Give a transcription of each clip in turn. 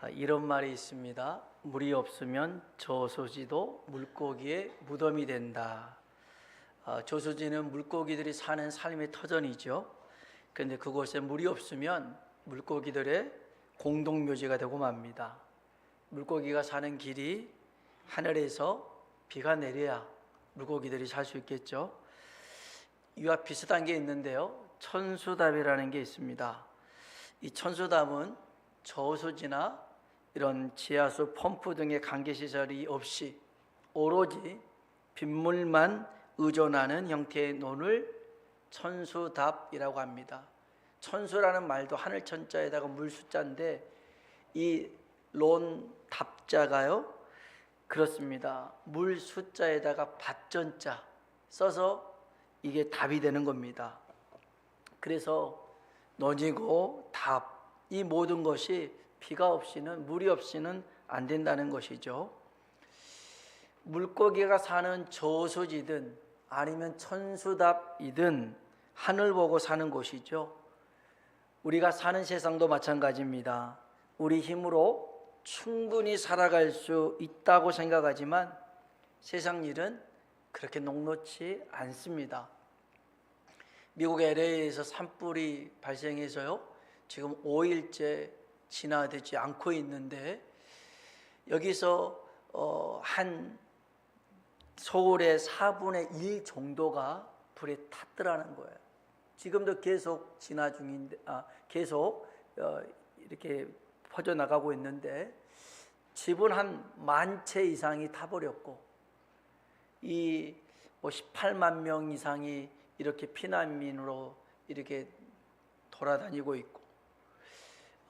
아, 이런 말이 있습니다. 물이 없으면 저소지도 물고기의 무덤이 된다. 아, 저소지는 물고기들이 사는 삶의 터전이죠. 그런데 그곳에 물이 없으면 물고기들의 공동묘지가 되고 맙니다. 물고기가 사는 길이 하늘에서 비가 내려야 물고기들이 살 수 있겠죠. 이와 비슷한 게 있는데요. 천수답이라는 게 있습니다. 이 천수답은 저수지나 이런 지하수 펌프 등의 관계 시설이 없이 오로지 빗물만 의존하는 형태의 논을 천수답이라고 합니다. 천수라는 말도 하늘 천자에다가 물 숫자인데 이 론 답자가요 그렇습니다. 물 숫자에다가 밭전자 써서 이게 답이 되는 겁니다. 그래서 논이고 답 이 모든 것이 비가 없이는 물이 없이는 안 된다는 것이죠. 물고기가 사는 저수지든 아니면 천수답이든 하늘 보고 사는 곳이죠. 우리가 사는 세상도 마찬가지입니다. 우리 힘으로 충분히 살아갈 수 있다고 생각하지만 세상 일은 그렇게 녹록치 않습니다. 미국 LA에서 산불이 발생해서요. 지금 5일째 진화되지 않고 있는데 여기서 어, 한 서울의 4분의 1 정도가 불에 탔더라는 거예요. 지금도 계속 진화 중인데 아, 계속 어, 이렇게 퍼져 나가고 있는데 집은 한 만 채 이상이 타버렸고 이 뭐 18만 명 이상이 이렇게 피난민으로 이렇게 돌아다니고 있고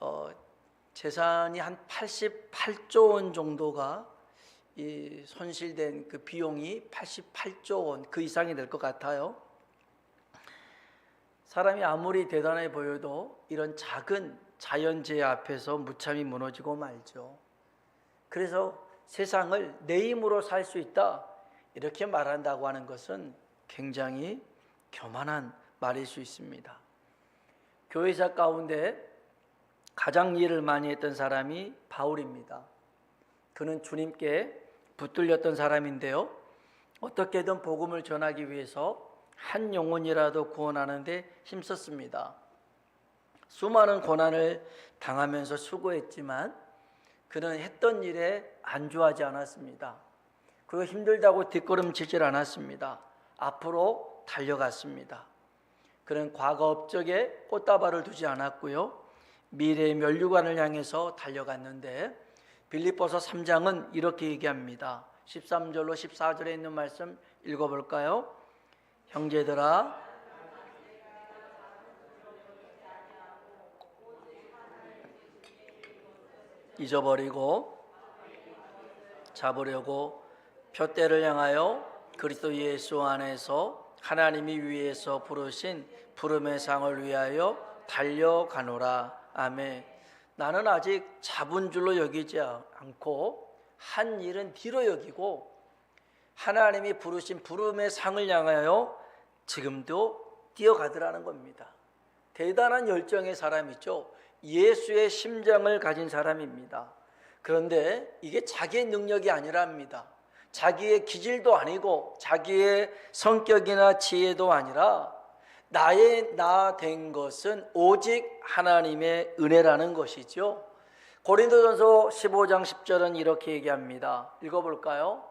어, 재산이 한 88조 원 정도가 이 손실된 그 비용이 88조 원 그 이상이 될 것 같아요. 사람이 아무리 대단해 보여도 이런 작은 자연재해 앞에서 무참히 무너지고 말죠. 그래서 세상을 내 힘으로 살 수 있다 이렇게 말한다고 하는 것은 굉장히 교만한 말일 수 있습니다. 교회사 가운데 가장 일을 많이 했던 사람이 바울입니다. 그는 주님께 붙들렸던 사람인데요. 어떻게든 복음을 전하기 위해서 한 영혼이라도 구원하는데 힘썼습니다. 수많은 고난을 당하면서 수고했지만 그는 했던 일에 안주하지 않았습니다. 그리고 힘들다고 뒷걸음치질 않았습니다. 앞으로 달려갔습니다. 그는 과거 업적에 꽃다발을 두지 않았고요. 미래의 멸류관을 향해서 달려갔는데 빌립보서 3장은 이렇게 얘기합니다. 13절로 14절에 있는 말씀 읽어볼까요? 형제들아 잊어버리고 잡으려고 표대를 향하여 그리스도 예수 안에서 하나님이 위에서 부르신 부름의 상을 위하여 달려가노라. 아멘. 나는 아직 잡은 줄로 여기지 않고 한 일은 뒤로 여기고 하나님이 부르신 부름의 상을 향하여 지금도 뛰어가더라는 겁니다. 대단한 열정의 사람이죠. 예수의 심장을 가진 사람입니다. 그런데 이게 자기의 능력이 아니랍니다. 자기의 기질도 아니고 자기의 성격이나 지혜도 아니라 나의 나 된 것은 오직 하나님의 은혜라는 것이죠. 고린도전서 15장 10절은 이렇게 얘기합니다. 읽어볼까요?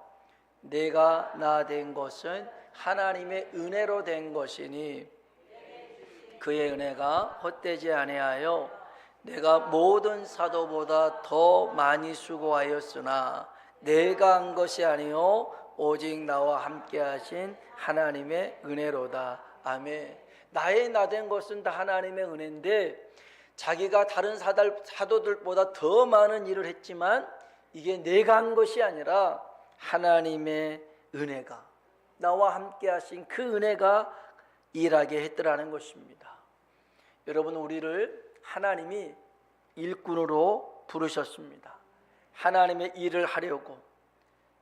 내가 나 된 것은 하나님의 은혜로 된 것이니 그의 은혜가 헛되지 아니하여 내가 모든 사도보다 더 많이 수고하였으나 내가 한 것이 아니요 오직 나와 함께 하신 하나님의 은혜로다. 아멘. 나의 나 된 것은 다 하나님의 은혜인데 자기가 다른 사달, 사도들보다 더 많은 일을 했지만 이게 내가 한 것이 아니라 하나님의 은혜가 나와 함께 하신 그 은혜가 일하게 했더라는 것입니다. 여러분 우리를 하나님이 일꾼으로 부르셨습니다. 하나님의 일을 하려고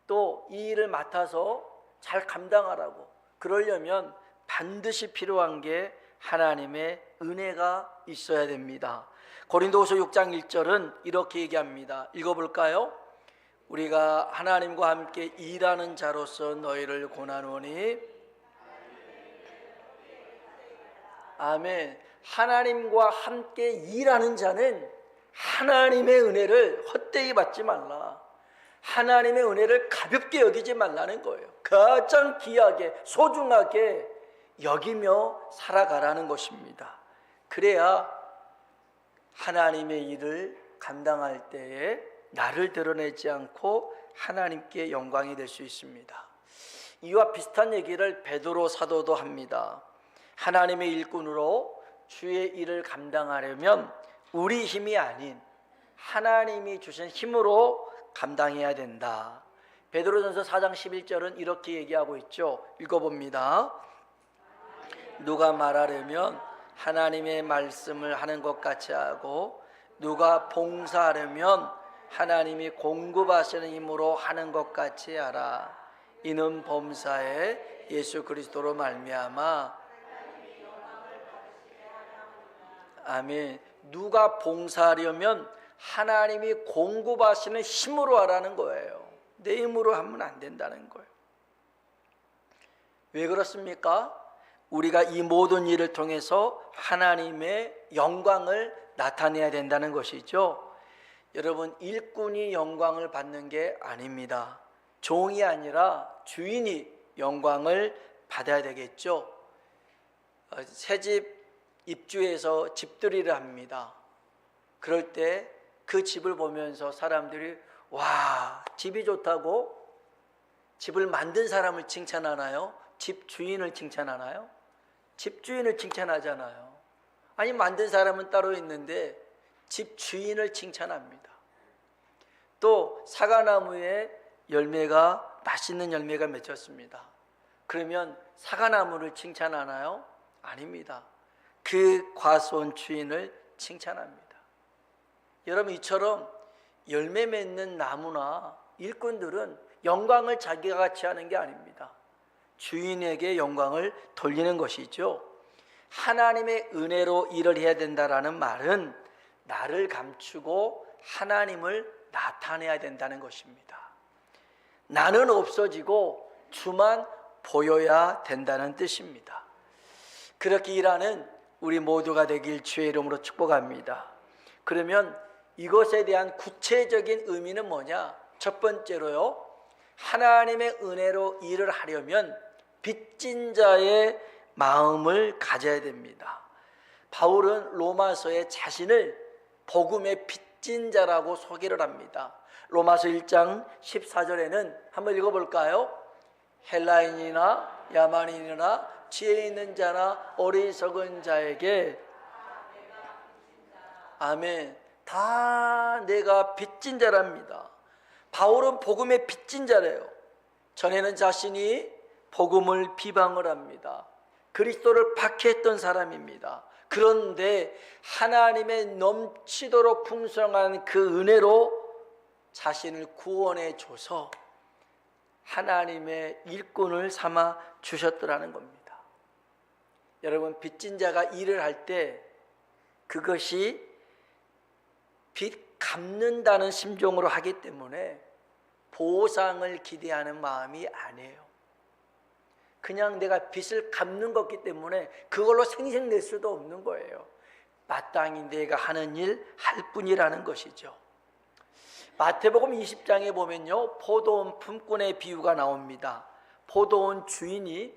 또 이 일을 맡아서 잘 감당하라고 그러려면 반드시 필요한 게 하나님의 은혜가 있어야 됩니다. 고린도후서 6장 1절은 이렇게 얘기합니다. 읽어볼까요? 우리가 하나님과 함께 일하는 자로서 너희를 고나노니 아멘. 하나님과 함께 일하는 자는 하나님의 은혜를 헛되이 받지 말라. 하나님의 은혜를 가볍게 여기지 말라는 거예요. 가장 귀하게 소중하게 여기며 살아가라는 것입니다. 그래야 하나님의 일을 감당할 때에 나를 드러내지 않고 하나님께 영광이 될 수 있습니다. 이와 비슷한 얘기를 베드로 사도도 합니다. 하나님의 일꾼으로 주의 일을 감당하려면 우리 힘이 아닌 하나님이 주신 힘으로 감당해야 된다. 베드로전서 4장 11절은 이렇게 얘기하고 있죠. 읽어봅니다. 누가 말하려면 하나님의 말씀을 하는 것 같이 하고 누가 봉사하려면 하나님이 공급하시는 힘으로 하는 것 같이 하라. 이는 범사에 예수 그리스도로 말미암아 아멘. 누가 봉사하려면 하나님이 공급하시는 힘으로 하라는 거예요. 내 힘으로 하면 안 된다는 거예요. 왜 그렇습니까? 우리가 이 모든 일을 통해서 하나님의 영광을 나타내야 된다는 것이죠. 여러분, 일꾼이 영광을 받는 게 아닙니다. 종이 아니라 주인이 영광을 받아야 되겠죠. 어, 새집 입주해서 집들이를 합니다. 그럴 때 그 집을 보면서 사람들이 와, 집이 좋다고 집을 만든 사람을 칭찬하나요? 집 주인을 칭찬하나요? 집 주인을 칭찬하잖아요. 아니 만든 사람은 따로 있는데 집 주인을 칭찬합니다. 또 사과나무에 열매가 맛있는 열매가 맺혔습니다. 그러면 사과나무를 칭찬하나요? 아닙니다. 그 과수원 주인을 칭찬합니다. 여러분 이처럼 열매 맺는 나무나 일꾼들은 영광을 자기가 같이 하는 게 아닙니다. 주인에게 영광을 돌리는 것이죠. 하나님의 은혜로 일을 해야 된다라는 말은 나를 감추고 하나님을 나타내야 된다는 것입니다. 나는 없어지고 주만 보여야 된다는 뜻입니다. 그렇게 일하는 우리 모두가 되길 주의 이름으로 축복합니다. 그러면 이것에 대한 구체적인 의미는 뭐냐? 첫 번째로요. 하나님의 은혜로 일을 하려면 빚진 자의 마음을 가져야 됩니다. 바울은 로마서에 자신을 복음의 빚진 자라고 소개를 합니다. 로마서 1장 14절에는 한번 읽어볼까요? 헬라인이나 야만인이나 지혜 있는 자나 어리석은 자에게 아멘. 다 내가 빚진 자랍니다. 바울은 복음의 빚진 자래요. 전에는 자신이 복음을 비방을 합니다. 그리스도를 박해했던 사람입니다. 그런데 하나님의 넘치도록 풍성한 그 은혜로 자신을 구원해 줘서 하나님의 일꾼을 삼아 주셨더라는 겁니다. 여러분 빚진 자가 일을 할 때 그것이 빚 갚는다는 심정으로 하기 때문에 보상을 기대하는 마음이 아니에요. 그냥 내가 빚을 갚는 거기 때문에 그걸로 생색낼 수도 없는 거예요. 마땅히 내가 하는 일 할 뿐이라는 것이죠. 마태복음 20장에 보면요. 포도원 품꾼의 비유가 나옵니다. 포도원 주인이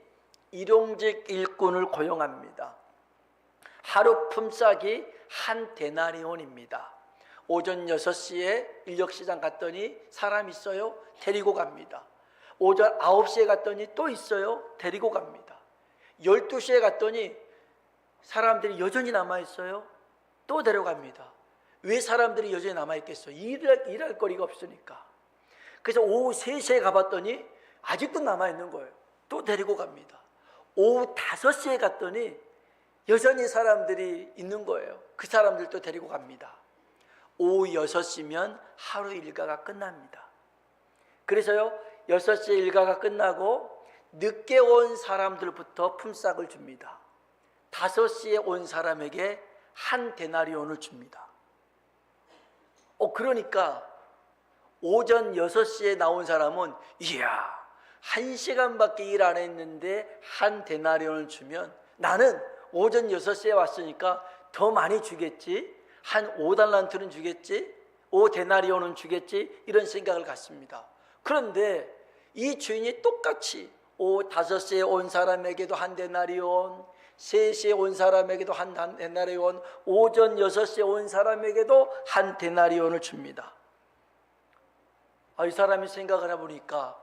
일용직 일꾼을 고용합니다. 하루 품삯이 한 데나리온입니다. 오전 6시에 인력시장 갔더니 사람 있어요? 데리고 갑니다. 오전 9시에 갔더니 또 있어요? 데리고 갑니다. 12시에 갔더니 사람들이 여전히 남아 있어요? 또 데려갑니다. 왜 사람들이 여전히 남아 있겠어? 일할, 일할 거리가 없으니까. 그래서 오후 3시에 가봤더니 아직도 남아 있는 거예요. 또 데리고 갑니다. 오후 5시에 갔더니 여전히 사람들이 있는 거예요. 그 사람들도 데리고 갑니다. 오후 6시면 하루 일과가 끝납니다. 그래서요, 6시 일과가 끝나고 늦게 온 사람들부터 품삯을 줍니다. 5시에 온 사람에게 한 데나리온을 줍니다. 어 그러니까 오전 6시에 나온 사람은 이야 한 시간밖에 일 안 했는데 한 데나리온을 주면 나는 오전 6시에 왔으니까 더 많이 주겠지 한 5달란트는 주겠지 5데나리온은 주겠지 이런 생각을 갖습니다 그런데 이 주인이 똑같이 오 5시에 온 사람에게도 한 데나리온 3시에 온 사람에게도 한 데나리온 오전 6시에 온 사람에게도 한 데나리온을 줍니다 아, 이 사람이 생각을 해보니까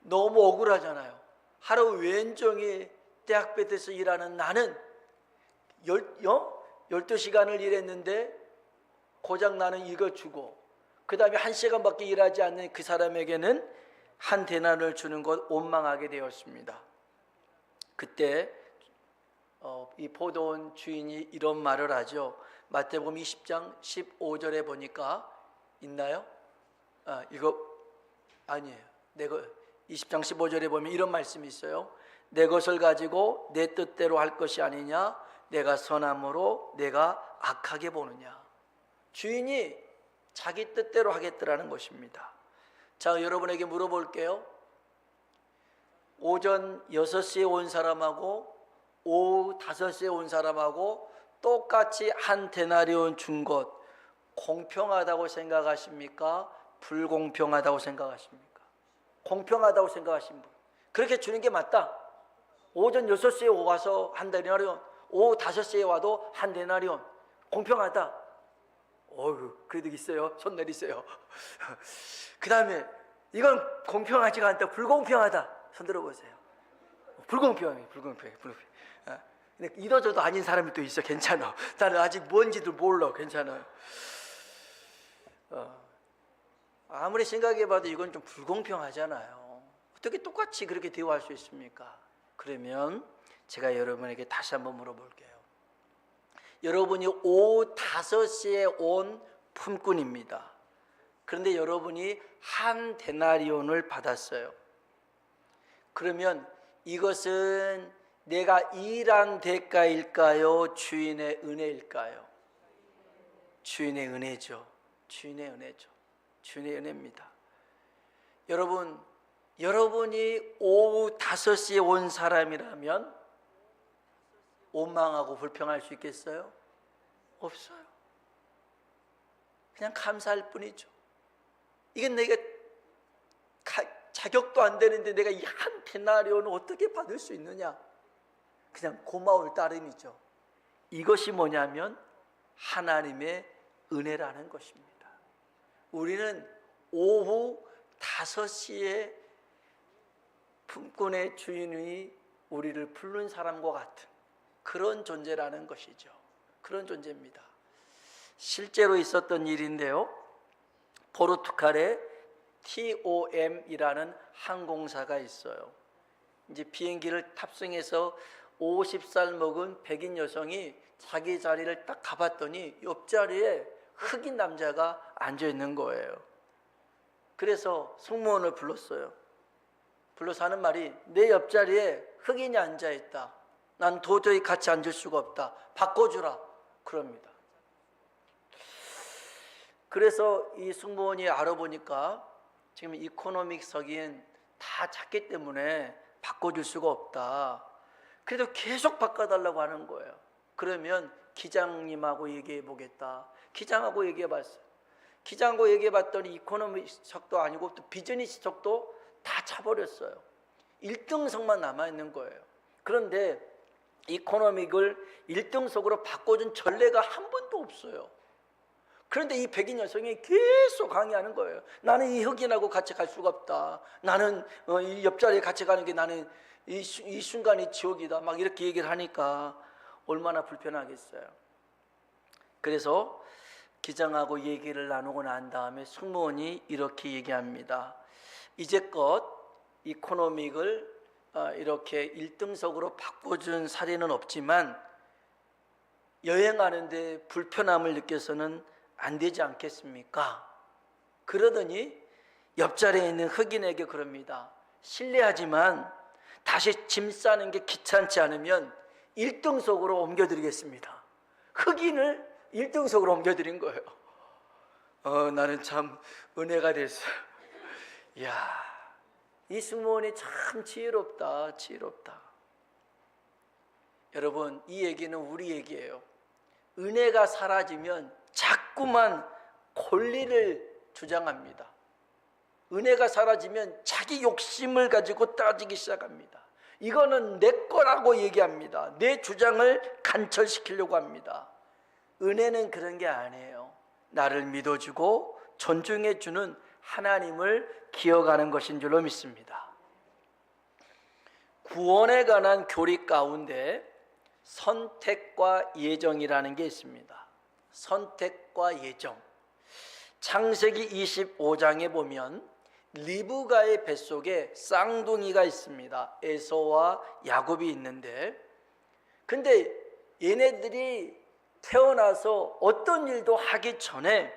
너무 억울하잖아요. 하루 왼종일 대학볕에서 일하는 나는 열, 어? 12시간을 일했는데 고작 나는 이거 주고 그 다음에 한 시간밖에 일하지 않는 그 사람에게는 한 대난을 주는 것 원망하게 되었습니다. 그때 어, 이 포도원 주인이 이런 말을 하죠. 마태복음 20장 15절에 보니까 있나요? 아, 이거 아니에요. 내가 20장 15절에 보면 이런 말씀이 있어요. 내 것을 가지고 내 뜻대로 할 것이 아니냐? 내가 선함으로 내가 악하게 보느냐? 주인이 자기 뜻대로 하겠더라는 것입니다. 자, 여러분에게 물어볼게요. 오전 6시에 온 사람하고 오후 5시에 온 사람하고 똑같이 한 데나리온 준 것 공평하다고 생각하십니까? 불공평하다고 생각하십니까? 공평하다고 생각하신 분. 그렇게 주는 게 맞다. 오전 6시에 와서 한 데나리온, 오후 5시에 와도 한 데나리온. 공평하다. 어휴, 그래도 있어요. 손 내리세요. 그 다음에 이건 공평하지가 않다. 불공평하다. 손 들어보세요. 불공평해, 불공평해, 불공평해. 어, 근데 이도저도 아닌 사람이 또 있어. 괜찮아. 나는 아직 뭔지도 몰라. 괜찮아. 어. 아무리 생각해봐도 이건 좀 불공평하잖아요. 어떻게 똑같이 그렇게 대우할 수 있습니까? 그러면 제가 여러분에게 다시 한번 물어볼게요. 여러분이 오후 5시에 온 품꾼입니다. 그런데 여러분이 한 데나리온을 받았어요. 그러면 이것은 내가 일한 대가일까요? 주인의 은혜일까요? 주인의 은혜죠. 주인의 은혜죠. 주님의 은혜입니다. 여러분, 여러분이 오후 5시에 온 사람이라면 원망하고 불평할 수 있겠어요? 없어요. 그냥 감사할 뿐이죠. 이건 내가 가, 자격도 안 되는데 내가 이 한 데나리온을 어떻게 받을 수 있느냐? 그냥 고마울 따름이죠. 이것이 뭐냐면 하나님의 은혜라는 것입니다. 우리는 오후 5시에 품꾼의 주인이 우리를 부른 사람과 같은 그런 존재라는 것이죠. 그런 존재입니다. 실제로 있었던 일인데요. 포르투갈에 TOM이라는 항공사가 있어요. 이제 비행기를 탑승해서 50살 먹은 백인 여성이 자기 자리를 딱 가봤더니 옆자리에 흑인 남자가 앉아 있는 거예요. 그래서 승무원을 불렀어요. 불러서 하는 말이 내 옆자리에 흑인이 앉아 있다. 난 도저히 같이 앉을 수가 없다. 바꿔주라. 그럽니다. 그래서 이 승무원이 알아보니까 지금 이코노믹석인 다 작기 때문에 바꿔줄 수가 없다. 그래도 계속 바꿔달라고 하는 거예요. 그러면 기장님하고 얘기해 보겠다. 기장하고 얘기해 봤어요. 기장하고 얘기해 봤더니 이코노미석도 아니고 또 비즈니스석도 다 차버렸어요. 1등석만 남아 있는 거예요. 그런데 이코노믹을 1등석으로 바꿔준 전례가 한 번도 없어요. 그런데 이 백인 여성이 계속 강의하는 거예요. 나는 이 흑인하고 같이 갈 수가 없다. 나는 어, 이 옆자리에 같이 가는 게 나는 이, 이 순간이 지옥이다. 막 이렇게 얘기를 하니까 얼마나 불편하겠어요. 그래서 기장하고 얘기를 나누고 난 다음에 승무원이 이렇게 얘기합니다. 이제껏 이코노믹을 어, 이렇게 1등석으로 바꿔준 사례는 없지만 여행하는데 불편함을 느껴서는 안 되지 않겠습니까? 그러더니 옆자리에 있는 흑인에게 그럽니다. 실례하지만 다시 짐 싸는 게 귀찮지 않으면 1등석으로 옮겨드리겠습니다. 흑인을 1등석으로 옮겨드린 거예요. 어, 나는 참 은혜가 됐어요. 이야, 이 승무원이 참 지혜롭다, 지혜롭다. 여러분, 이 얘기는 우리 얘기예요. 은혜가 사라지면 자꾸만 권리를 주장합니다. 은혜가 사라지면 자기 욕심을 가지고 따지기 시작합니다. 이거는 내 거라고 얘기합니다. 내 주장을 간철시키려고 합니다. 은혜는 그런 게 아니에요. 나를 믿어주고 존중해주는 하나님을 기억하는 것인 줄로 믿습니다. 구원에 관한 교리 가운데 선택과 예정이라는 게 있습니다. 선택과 예정. 창세기 25장에 보면 리브가의 뱃속에 쌍둥이가 있습니다. 에서와 야곱이 있는데 근데 얘네들이 태어나서 어떤 일도 하기 전에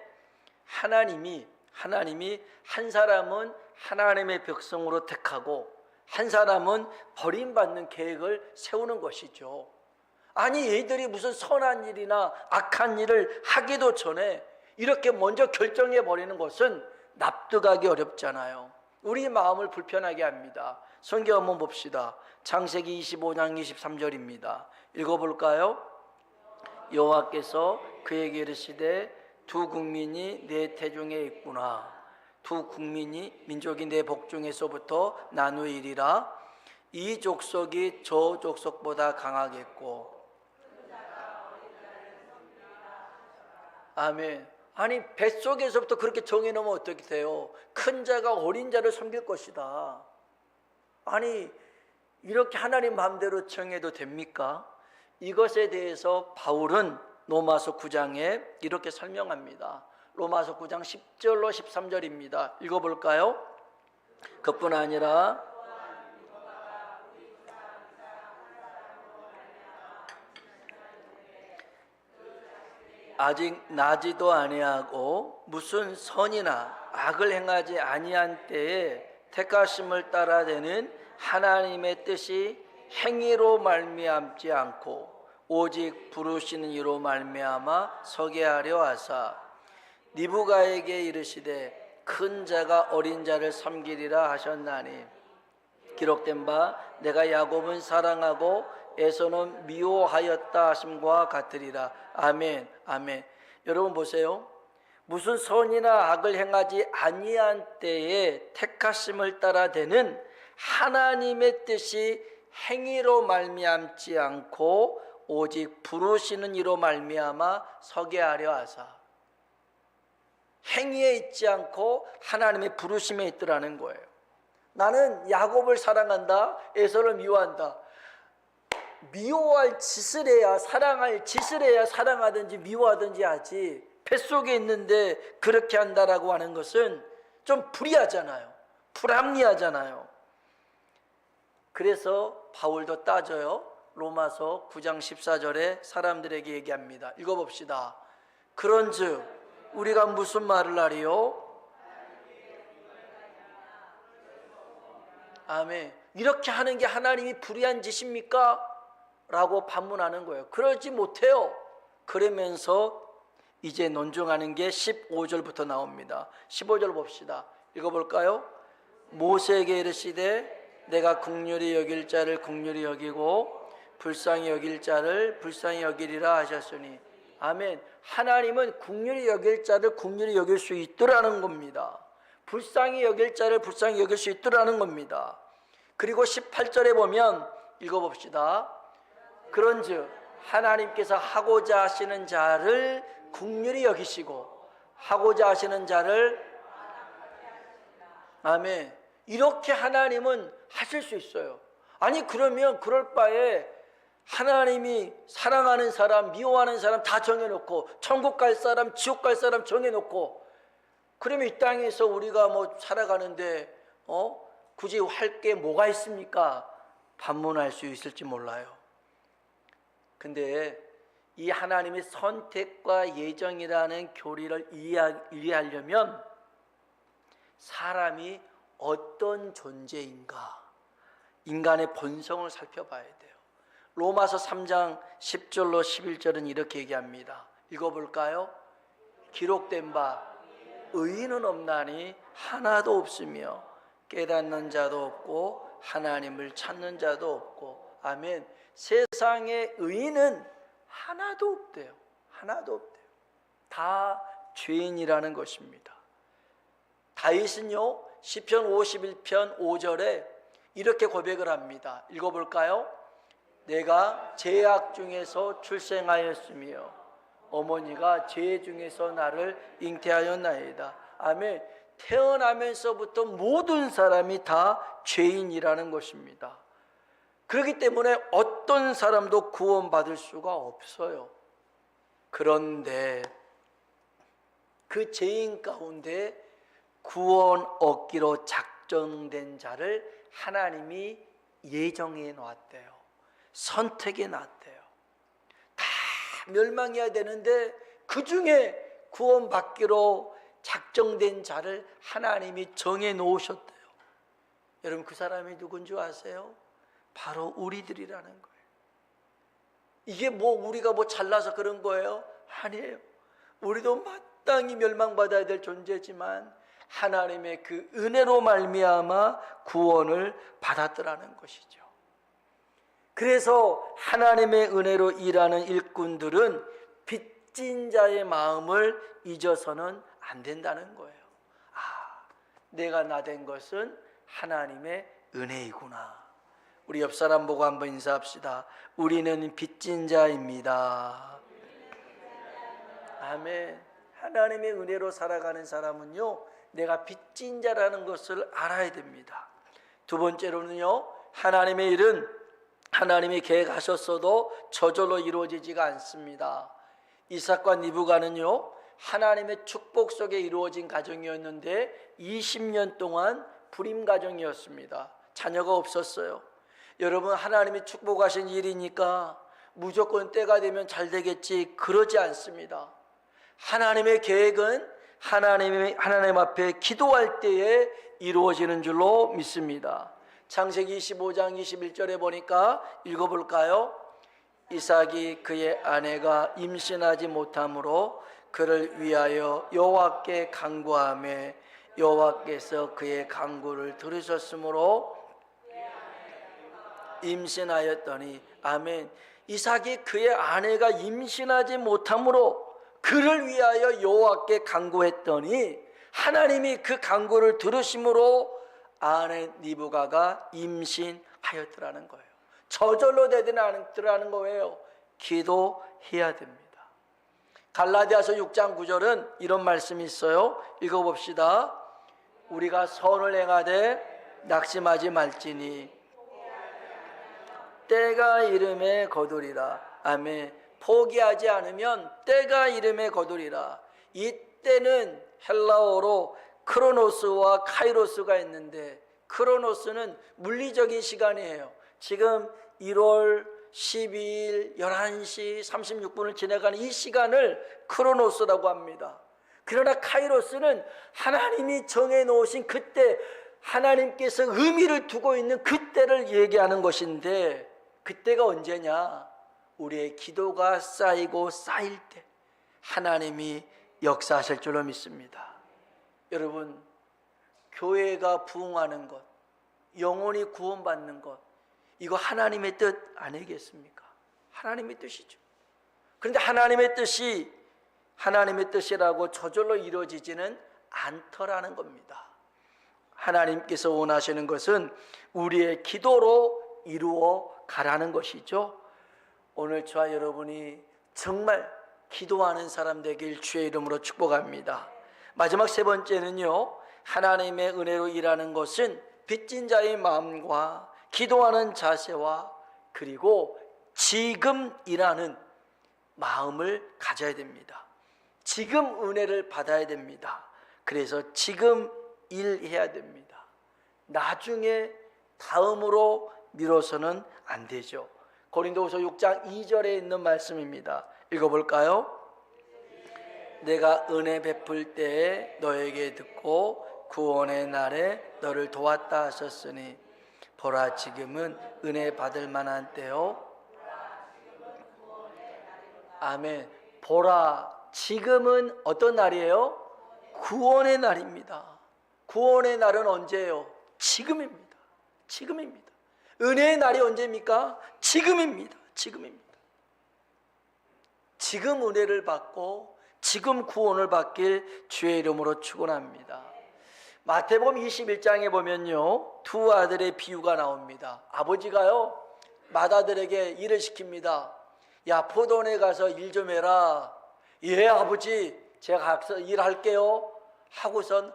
하나님이 하나님이 한 사람은 하나님의 백성으로 택하고 한 사람은 버림받는 계획을 세우는 것이죠. 아니 얘들이 무슨 선한 일이나 악한 일을 하기도 전에 이렇게 먼저 결정해 버리는 것은 납득하기 어렵잖아요. 우리 마음을 불편하게 합니다. 성경 한번 봅시다. 창세기 25장 23절입니다. 읽어볼까요? 여호와께서 그에게 이르시되 두 국민이 내 태중에 있구나. 두 국민이 민족이 내 복중에서부터 나누이리라. 이 족속이 저 족속보다 강하겠고. 아멘. 아니 뱃속에서부터 그렇게 정해놓으면 어떻게 돼요? 큰 자가 어린 자를 섬길 것이다. 아니 이렇게 하나님 마음대로 정해도 됩니까? 이것에 대해서 바울은 로마서 9장에 이렇게 설명합니다. 로마서 9장 10절로 13절입니다. 읽어볼까요? 그뿐 아니라 아직 나지도 아니하고 무슨 선이나 악을 행하지 아니한 때에 택하심을 따라 되는 하나님의 뜻이 행위로 말미암지 않고 오직 부르시는 이로 말미암아 서게 하려 하사. 니부가에게 이르시되 큰 자가 어린 자를 섬기리라 하셨나니. 기록된 바 내가 야곱은 사랑하고 에서는 미워하였다 하심과 같으리라. 아멘 아멘. 여러분 보세요. 무슨 선이나 악을 행하지 아니한 때에 택하심을 따라 되는 하나님의 뜻이 행위로 말미암지 않고 오직 부르시는 이로 말미암아 서게 하려 하사 행위에 있지 않고 하나님의 부르심에 있더라는 거예요. 나는 야곱을 사랑한다. 에서를 미워한다. 미워할 짓을 해야 사랑할 짓을 해야 사랑하든지 미워하든지 하지. 뱃속에 있는데 그렇게 한다라고 하는 것은 좀 불리하잖아요. 불합리하잖아요. 그래서 바울도 따져요. 로마서 9장 14절에 사람들에게 얘기합니다. 읽어봅시다. 그런즉 우리가 무슨 말을 하리요? 아멘. 이렇게 하는 게 하나님이 불의한 짓입니까? 라고 반문하는 거예요. 그러지 못해요. 그러면서 이제 논증하는 게 15절부터 나옵니다. 15절 봅시다. 읽어볼까요? 모세에게 이르시되 내가 국률이 여길 자를 국률이 여기고 불쌍히 여길 자를 불쌍히 여기리라 하셨으니 아멘. 하나님은 국률이 여길 자를 국률이 여길 수 있더라는 겁니다. 불쌍히 여길 자를 불쌍히 여길 수 있더라는 겁니다. 그리고 18절에 보면 읽어봅시다. 그런즉 하나님께서 하고자 하시는 자를 국률이 여기시고 하고자 하시는 자를 아멘. 이렇게 하나님은 하실 수 있어요. 아니 그러면 그럴 바에 하나님이 사랑하는 사람, 미워하는 사람 다 정해놓고 천국 갈 사람, 지옥 갈 사람 정해놓고 그러면 이 땅에서 우리가 뭐 살아가는데 어 굳이 할 게 뭐가 있습니까? 반문할 수 있을지 몰라요. 근데 이 하나님의 선택과 예정이라는 교리를 이해하려면 사람이 어떤 존재인가 인간의 본성을 살펴봐야 돼요. 로마서 3장 10절로 11절은 이렇게 얘기합니다. 읽어볼까요? 기록된 바 의인은 없나니 하나도 없으며 깨닫는 자도 없고 하나님을 찾는 자도 없고 아멘. 세상에 의인은 하나도 없대요. 하나도 없대요. 다 죄인이라는 것입니다. 다윗은요 시편 51편 5절에 이렇게 고백을 합니다. 읽어볼까요? 내가 죄악 중에서 출생하였으며 어머니가 죄 중에서 나를 잉태하였나이다. 아멘. 태어나면서부터 모든 사람이 다 죄인이라는 것입니다. 그렇기 때문에 어떤 사람도 구원받을 수가 없어요. 그런데 그 죄인 가운데 구원 얻기로 작정된 자를 하나님이 예정해 놨대요. 선택해 놨대요. 다 멸망해야 되는데 그 중에 구원받기로 작정된 자를 하나님이 정해 놓으셨대요. 여러분 그 사람이 누군지 아세요? 바로 우리들이라는 거예요. 이게 뭐 우리가 뭐 잘나서 그런 거예요? 아니에요. 우리도 마땅히 멸망받아야 될 존재지만 하나님의 그 은혜로 말미암아 구원을 받았더라는 것이죠. 그래서 하나님의 은혜로 일하는 일꾼들은 빚진 자의 마음을 잊어서는 안 된다는 거예요. 아, 내가 나 된 것은 하나님의 은혜이구나. 우리 옆 사람 보고 한번 인사합시다. 우리는 빚진 자입니다. 아멘. 하나님의 은혜로 살아가는 사람은요, 내가 빚진 자라는 것을 알아야 됩니다. 두 번째로는요, 하나님의 일은 하나님이 계획하셨어도 저절로 이루어지지가 않습니다. 이삭과 니부가는요, 하나님의 축복 속에 이루어진 가정이었는데 20년 동안 불임 가정이었습니다. 자녀가 없었어요. 여러분 하나님이 축복하신 일이니까 무조건 때가 되면 잘 되겠지 그러지 않습니다. 하나님의 계획은 하나님의 하나님 앞에 기도할 때에 이루어지는 줄로 믿습니다. 창세기 25장 21절에 보니까 읽어볼까요? 이삭이 그의 아내가 임신하지 못하므로 그를 위하여 여호와께 간구하며 여호와께서 그의 간구를 들으셨으므로 임신하였더니 아멘. 이삭이 그의 아내가 임신하지 못하므로 그를 위하여 여호와께 간구했더니 하나님이 그 간구를 들으심으로 아내 니부가가 임신하였더라는 거예요. 저절로 되지는 않더라는 거예요. 기도해야 됩니다. 갈라디아서 6장 9절은 이런 말씀이 있어요. 읽어봅시다. 우리가 선을 행하되 낙심하지 말지니 때가 이름에 거두리라. 아멘. 포기하지 않으면 때가 이름에 거두리라. 이 때는 헬라어로 크로노스와 카이로스가 있는데 크로노스는 물리적인 시간이에요. 지금 1월 12일 11시 36분을 지나가는 이 시간을 크로노스라고 합니다. 그러나 카이로스는 하나님이 정해 놓으신 그때 하나님께서 의미를 두고 있는 그때를 얘기하는 것인데 그때가 언제냐? 우리의 기도가 쌓이고 쌓일 때 하나님이 역사하실 줄로 믿습니다. 여러분, 교회가 부흥하는 것, 영혼이 구원받는 것, 이거 하나님의 뜻 아니겠습니까? 하나님의 뜻이죠. 그런데 하나님의 뜻이 하나님의 뜻이라고 저절로 이루어지지는 않더라는 겁니다. 하나님께서 원하시는 것은 우리의 기도로 이루어 가라는 것이죠. 오늘 저와 여러분이 정말 기도하는 사람 되길 주의 이름으로 축복합니다. 마지막 세 번째는요. 하나님의 은혜로 일하는 것은 빚진 자의 마음과 기도하는 자세와 그리고 지금 일하는 마음을 가져야 됩니다. 지금 은혜를 받아야 됩니다. 그래서 지금 일해야 됩니다. 나중에 다음으로 미뤄서는 안 되죠. 고린도후서 6장 2절에 있는 말씀입니다. 읽어볼까요? 내가 은혜 베풀 때에 너에게 듣고 구원의 날에 너를 도왔다 하셨으니 보라 지금은 은혜 받을 만한 때요 아멘. 보라, 지금은 어떤 날이에요? 구원의 날입니다. 구원의 날은 언제예요? 지금입니다. 지금입니다. 은혜의 날이 언제입니까? 지금입니다. 지금입니다. 지금 은혜를 받고 지금 구원을 받길 주의 이름으로 축원합니다. 마태복음 21장에 보면요. 두 아들의 비유가 나옵니다. 아버지가요. 맏아들에게 일을 시킵니다. 야, 포도원에 가서 일 좀 해라. 예, 아버지. 제가 가서 일할게요. 하고선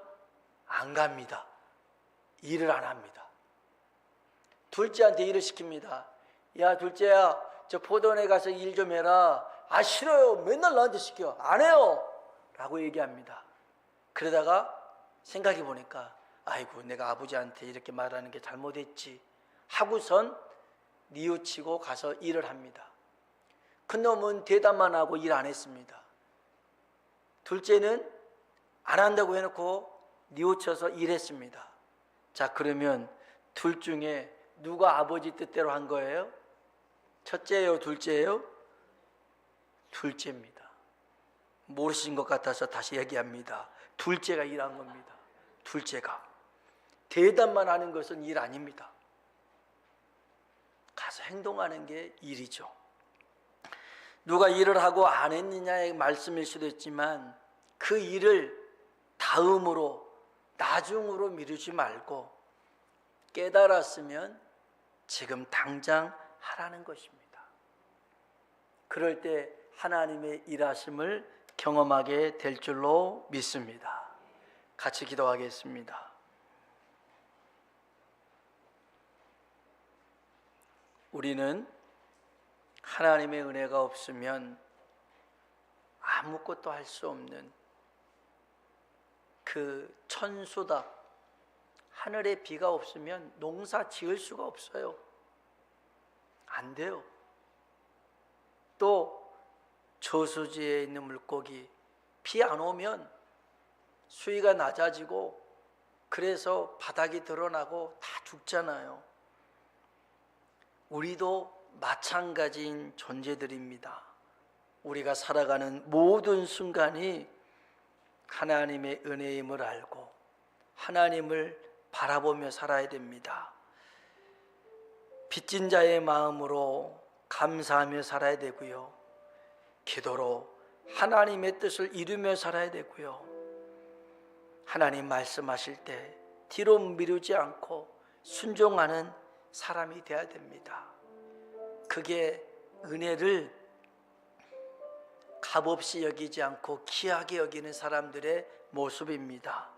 안 갑니다. 일을 안 합니다. 둘째한테 일을 시킵니다. 야, 둘째야. 저 포도원에 가서 일 좀 해라. 아, 싫어요. 맨날 나한테 시켜. 안 해요. 라고 얘기합니다. 그러다가 생각해 보니까 아이고 내가 아버지한테 이렇게 말하는 게 잘못했지 하고선 뉘우치고 가서 일을 합니다. 큰 놈은 대답만 하고 일 안 했습니다. 둘째는 안 한다고 해놓고 뉘우쳐서 일했습니다. 자 그러면 둘 중에 누가 아버지 뜻대로 한 거예요? 첫째예요, 둘째예요? 둘째입니다. 모르신 것 같아서 다시 얘기합니다. 둘째가 일한 겁니다. 둘째가. 대답만 하는 것은 일 아닙니다. 가서 행동하는 게 일이죠. 누가 일을 하고 안 했느냐의 말씀일 수도 있지만 그 일을 다음으로 나중으로 미루지 말고 깨달았으면 지금 당장 하라는 것입니다. 그럴 때 하나님의 일하심을 경험하게 될 줄로 믿습니다. 같이 기도하겠습니다. 우리는 하나님의 은혜가 없으면 아무것도 할 수 없는 그 천수답 하늘에 비가 없으면 농사 지을 수가 없어요. 안 돼요. 또 저수지에 있는 물고기 비 안 오면 수위가 낮아지고 그래서 바닥이 드러나고 다 죽잖아요. 우리도 마찬가지인 존재들입니다. 우리가 살아가는 모든 순간이 하나님의 은혜임을 알고 하나님을 바라보며 살아야 됩니다. 빚진 자의 마음으로 감사하며 살아야 되고요. 기도로 하나님의 뜻을 이루며 살아야 되고요. 하나님 말씀하실 때 뒤로 미루지 않고 순종하는 사람이 되어야 됩니다. 그게 은혜를 값없이 여기지 않고 귀하게 여기는 사람들의 모습입니다.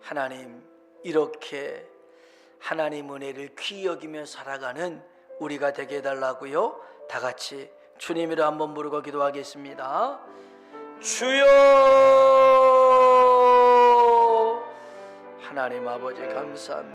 하나님, 이렇게 하나님 은혜를 귀히 여기며 살아가는 우리가 되게 해달라고요. 다 같이 주님이라 한번 부르고 기도하겠습니다. 주여 하나님 아버지 감사합니다.